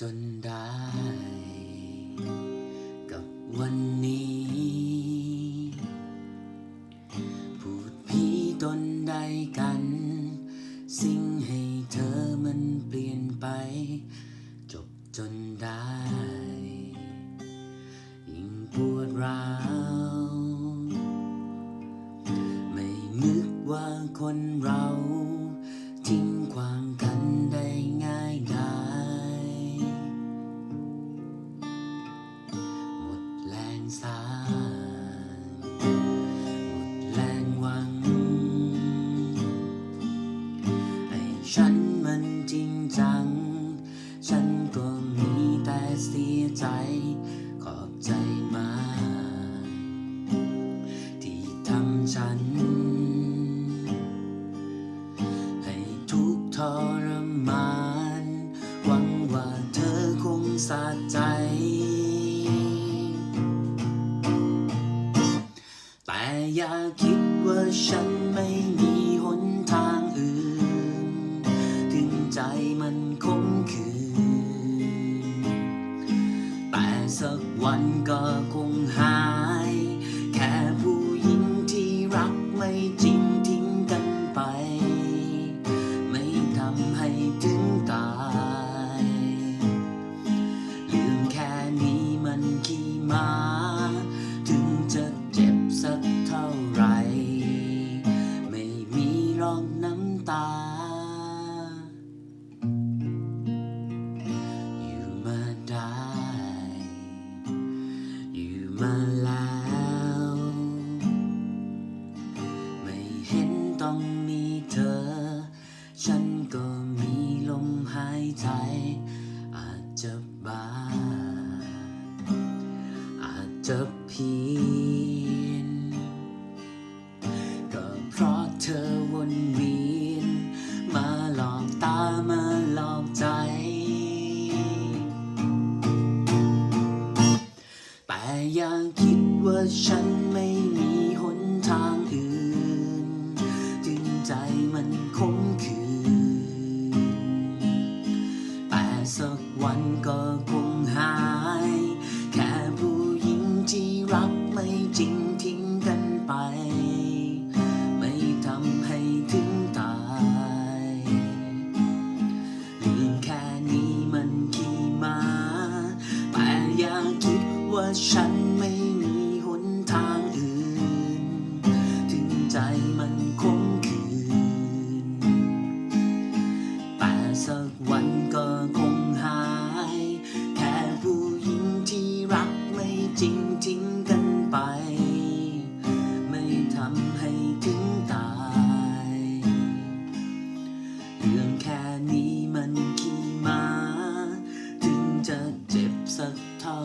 จนได้ กับวันนี้ พูดพีตนได้กัน สิ่งให้เธอมันเปลี่ยนไป จบจนได้ ยิ่งปวดร้าว ไม่นึกว่าคนเรา สางหมดแรงหวังไอ้ฉันมันจริงจัง ฉันก็มีแต่เสียใจ ขอบใจมาก ที่ทำฉัน ให้ทุกทรมาน หวังว่าเธอคงสะใจ อย่าคิดว่าฉันไม่มีหนทางอื่น ถึงใจมันคงคืน แต่สักวันก็คงหา มาแล้ว ไม่เห็นต้องมีเธอ ฉันก็มีลมหายใจ อาจจะบาอาจจะผี อย่าคิดว่าฉันไม่มีหนทางอื่นถึงใจมันคง คงหาย แค่ผู้หญิงที่รักไม่จริงจริงกันไป ไม่ทำให้ถึงตาย เรื่องแค่นี้มันขี้มา ถึงจะเจ็บสักเท่า